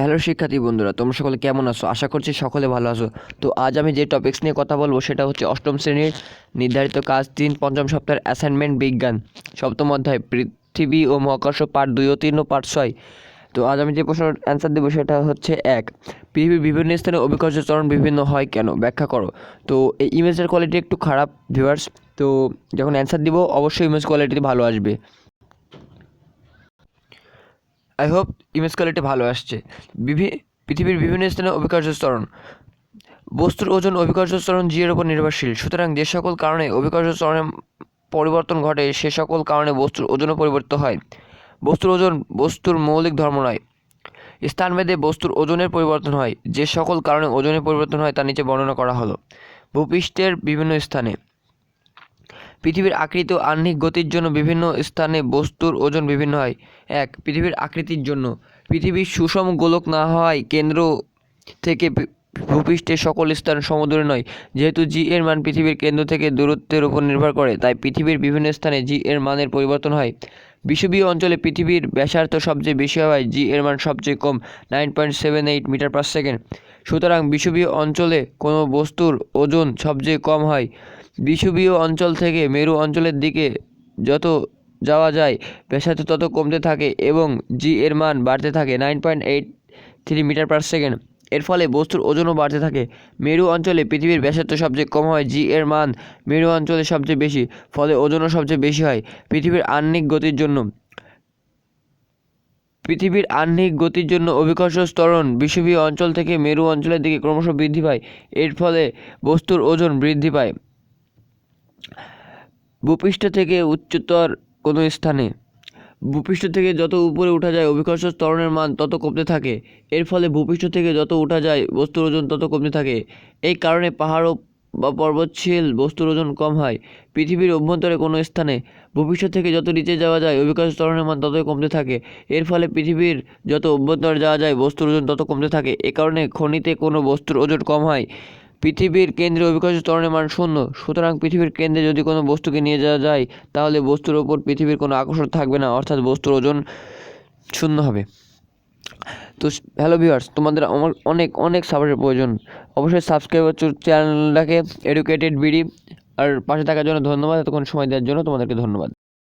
Hello শিক্ষার্থী বন্ধুরা, তোমরা সকলে কেমন আছো? আশা করছি সকলে ভালো আছো। তো আজ আমি যে টপিক্স নিয়ে কথা বলব, সেটা হচ্ছে অষ্টম শ্রেণির নির্ধারিত কাজ তিন, পঞ্চম সপ্তাহের অ্যাসাইনমেন্ট বিজ্ঞান, সপ্তম অধ্যায়, পৃথিবী ও মহাকর্ষ পাঠ দুই ও তিন ও পাঠ ছয়। তো আজ আমি যে প্রশ্নের অ্যান্সার দেবো, সেটা হচ্ছে এক, পৃথিবীর বিভিন্ন স্থানে অভিকর্ষ চরণ বিভিন্ন হয় কেন? ব্যাখ্যা করো। তো এই ইমেজের কোয়ালিটি একটু খারাপ ভিউয়ার্স তো যখন অ্যান্সার দিব, অবশ্যই ইমেজ কোয়ালিটি ভালো আসবে। আই হোপ ইমেজ কোয়ালিটি ভালো আসছে। বিভি, পৃথিবীর বিভিন্ন স্থানে অভিকর্ষ স্তরণ বস্তুর ওজন অভিকর্ষ ত্বরণ জিয়ের উপর নির্ভরশীল। সুতরাং যে সকল কারণে অভিকর্ষ ত্বরণের পরিবর্তন ঘটে, সে সকল কারণে বস্তুর ওজনও পরিবর্তিত হয়। বস্তুর ওজন বস্তুর মৌলিক ধর্ম নয়। স্থানভেদে বস্তুর ওজনের পরিবর্তন হয়। যে সকল কারণে ওজনের পরিবর্তন হয়, তা নিচে বর্ণনা করা হলো। ভূপৃষ্ঠের বিভিন্ন স্থানে। পৃথিবীর আকৃতি ও আহ্নিক গতির জন্য বিভিন্ন স্থানে বস্তুর ওজন বিভিন্ন হয়। এক, পৃথিবীর আকৃতির জন্য। পৃথিবীর সুষম গোলক না হওয়ায় কেন্দ্র থেকে ভূপৃষ্ঠের সকল স্থান সমদূরে নয়। যেহেতু জি এর মান পৃথিবীর কেন্দ্র থেকে দূরত্বের উপর নির্ভর করে, তাই পৃথিবীর বিভিন্ন স্থানে জি এর মানের পরিবর্তন হয়। বিষুবীয় অঞ্চলে পৃথিবীর ব্যাসার্ধ সবচেয়ে বেশি হওয়ায় জি এর মান সবচেয়ে কম nine point seven eight metre per second সুতরাং বিষুবীয় অঞ্চলে কোনো বস্তুর ওজন সবচেয়ে কম হয়। বিষুবীয় অঞ্চল থেকে মেরু অঞ্চলের দিকে যত যাওয়া যায় ব্যাসার্ধ তত কমতে থাকে এবং জি এর মান বাড়তে থাকে nine point eight three metre per second এর ফলে বস্তুর ওজনও বাড়তে থাকে। মেরু অঞ্চলে পৃথিবীর ব্যাসার্ধ সবচেয়ে কম হয় জি এর মান মেরু অঞ্চলে সবচেয়ে বেশি, ফলে ওজনও সবচেয়ে বেশি হয় পৃথিবীর আহ্নিক গতির জন্য। পৃথিবীর আহ্নিক গতির জন্য অভিকর্ষ স্তরণ বিষুবীয় অঞ্চল থেকে মেরু অঞ্চলের দিকে ক্রমশ বৃদ্ধি পায়। এর ফলে বস্তুর ওজন বৃদ্ধি পায়। ভূপৃষ্ঠ থেকে উচ্চতর কোনো স্থানে। ভূপৃষ্ঠ থেকে যত উপরে উঠা যায় অভিকর্ষ ত্বরণের মান তত কমতে থাকে। এর ফলে ভূপৃষ্ঠ থেকে যত উঠা যায় বস্তুর ওজন তত কমতে থাকে। এই কারণে পাহাড় বা পর্বতশীল বস্তুর ওজন কম হয়। পৃথিবীর অভ্যন্তরে কোনো স্থানে ভূপৃষ্ঠ থেকে যত নিচে যাওয়া যায় অভিকর্ষ ত্বরণের মান ততই কমতে থাকে। এর ফলে পৃথিবীর যত অভ্যন্তরে যাওয়া যায় বস্তুর ওজন তত কমতে থাকে। এ কারণে খনিতে কোনো বস্তুর ওজন কম হয়। পৃথিবীর কেন্দ্রে অভিকর্ষ ত্বরণের মান শূন্য। সুতরাং পৃথিবীর কেন্দ্রে যদি কোনো বস্তুকে নিয়ে যাওয়া যায়, তাহলে বস্তুর ওপর পৃথিবীর কোনো আকর্ষণ থাকবে না, অর্থাৎ বস্তুর ওজন শূন্য হবে। তো হ্যালো ভিউয়ার্স, তোমাদের আমার অনেক অনেক সাপোর্টের প্রয়োজন। অবশ্যই সাবস্ক্রাইব চ্যানেলটাকে এডুকেটেড বিডি আর পাশে থাকার জন্য ধন্যবাদ, এতক্ষণ সময় দেওয়ার জন্য তোমাদেরকে ধন্যবাদ।